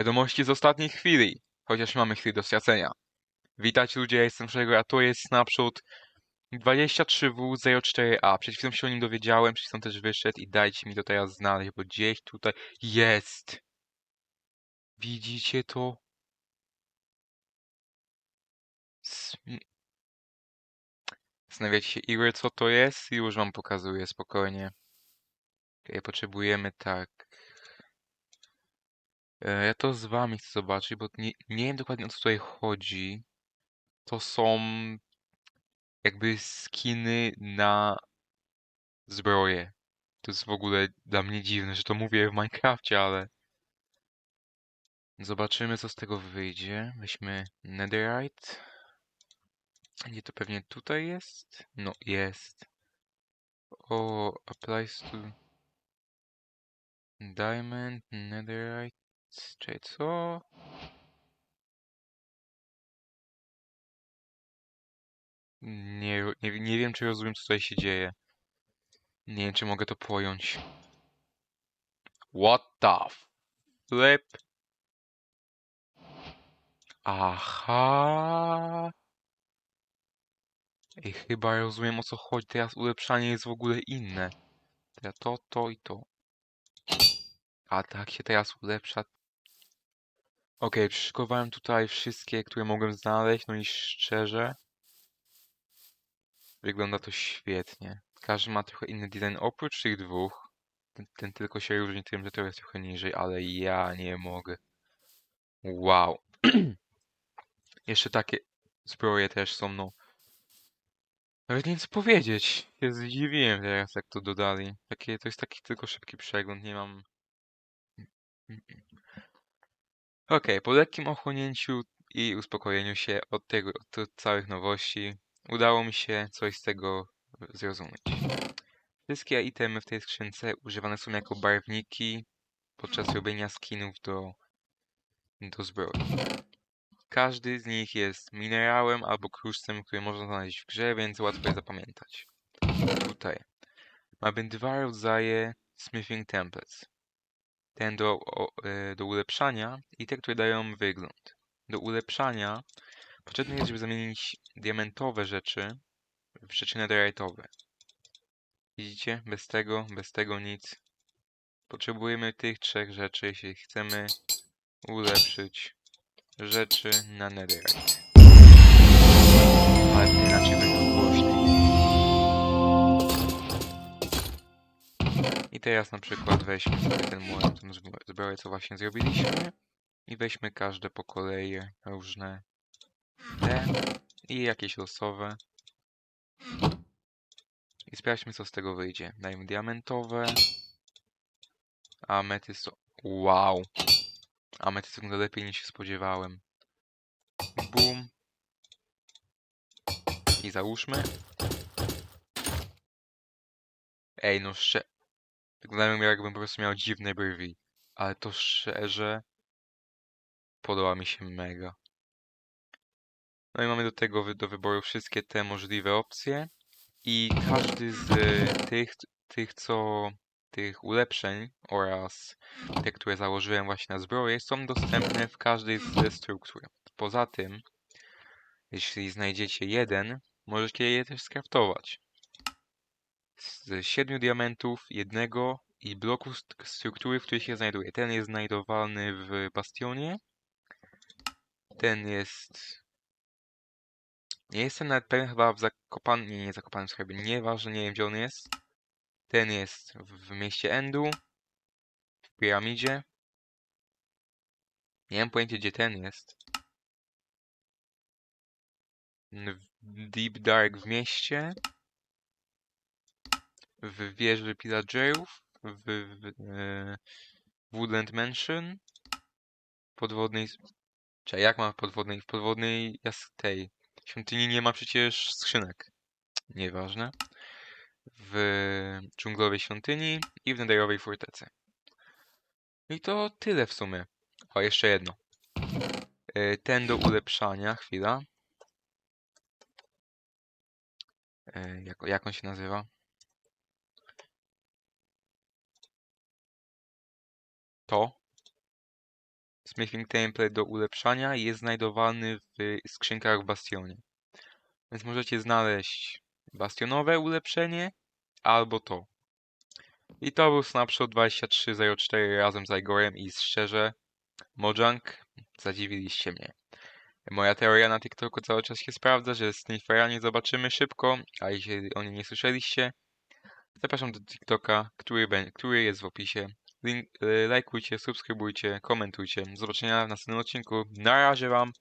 Wiadomości z ostatniej chwili, chociaż mamy chwilę do stracenia. Witajcie ludzie, ja jestem Szego, a to jest Snapshot 23W04A. Przed chwilą się o nim dowiedziałem, przed chwilą też wyszedł i dajcie mi to teraz znaleźć, bo gdzieś tutaj jest. Widzicie to? Zastanawiacie się, Igor, co to jest? Już wam pokazuję, spokojnie. Okay, potrzebujemy tak. E, Ja to z wami chcę zobaczyć, bo nie, nie wiem dokładnie o co tutaj chodzi. To są jakby skiny na zbroje. To jest w ogóle dla mnie dziwne, że to mówię w Minecrafcie, ale zobaczymy co z tego wyjdzie. Weźmy Netherite. Gdzie to pewnie tutaj jest? No jest. O, applies to Diamond, Netherite. Czekaj, co? Nie, nie, nie wiem, czy rozumiem, co tutaj się dzieje. Nie wiem, czy mogę to pojąć. What the flip? Aha. Ej, chyba rozumiem, o co chodzi. Teraz ulepszanie jest w ogóle inne. Teraz to, to i to. A tak się teraz ulepsza. Okej, przyszykowałem tutaj wszystkie, które mogłem znaleźć, no i szczerze, wygląda to świetnie. Każdy ma trochę inny design oprócz tych dwóch. Ten, ten tylko się różni tym, że to jest trochę niżej, ale ja nie mogę. Wow. Jeszcze takie zbroje też są, no. Nawet nie wiem co powiedzieć. Się zdziwiłem teraz, jak to dodali. Takie, to jest taki tylko szybki przegląd, nie mam... Okej, po lekkim ochłonięciu i uspokojeniu się od tego, od tych całych nowości, udało mi się coś z tego zrozumieć. Wszystkie itemy w tej skrzynce używane są jako barwniki podczas robienia skinów do, do zbroi. Każdy z nich jest minerałem albo kruszcem, który można znaleźć w grze, więc łatwo je zapamiętać. Tutaj mamy dwa rodzaje smithing templates. Ten do, e, do ulepszania i te, które dają wygląd. Do ulepszania potrzebne jest, żeby zamienić diamentowe rzeczy w rzeczy netherite'owe. Widzicie? Bez tego, bez tego nic. Potrzebujemy tych trzech rzeczy, jeśli chcemy ulepszyć rzeczy na netherite. Ale inaczej I teraz na przykład weźmy sobie ten młot, tą zbro- zbroję, co właśnie zrobiliśmy. I weźmy każde po kolei różne te i jakieś losowe. I sprawdźmy, co z tego wyjdzie. Dajmy diamentowe. Ametyst. Wow. Ametyst wygląda lepiej niż się spodziewałem. Boom. I załóżmy. Ej, no szczerze. Wyglądają jakbym po prostu miał dziwne brwi. Ale to szczerze. Podoba mi się mega. No i mamy do tego do wyboru wszystkie te możliwe opcje. I każdy z tych, tych co tych ulepszeń oraz te, które założyłem właśnie na zbroję, są dostępne w każdej ze struktur. Poza tym, jeśli znajdziecie jeden, możecie je też skraftować. Z siedmiu diamentów, jednego i bloku st- struktury, w której się znajduje. Ten jest znajdowany w bastionie. Ten jest... Nie jestem nawet pewien, chyba w Zakopanym... Nie, nie Zakopanym skarbie. Nieważne, nie wiem gdzie on jest. Ten jest w mieście Endu. W piramidzie. Nie mam pojęcia gdzie ten jest. W Deep Dark w mieście. W wieży pillagerów. W, w e, Woodland Mansion. Podwodnej... Czekaj, jak ma w podwodnej? W podwodnej jas tej świątyni nie ma przecież skrzynek. Nieważne. W dżunglowej świątyni i w netherowej fortecy. I to tyle w sumie. O, jeszcze jedno. E, Ten do ulepszania, chwila. E, Jak, jak on się nazywa? To. Smithing Template do ulepszania jest znajdowany w skrzynkach w Bastionie. Więc możecie znaleźć bastionowe ulepszenie albo to. I to był Snapshot 2304 razem z Igorem i szczerze, Mojang, zadziwiliście mnie. Moja teoria na TikToku cały czas się sprawdza, że Sniffera nie zobaczymy szybko, a jeśli o nim nie słyszeliście, zapraszam do TikToka, który, który jest w opisie. Link, y, lajkujcie, subskrybujcie, komentujcie. Do zobaczenia w następnym odcinku. Na razie wam!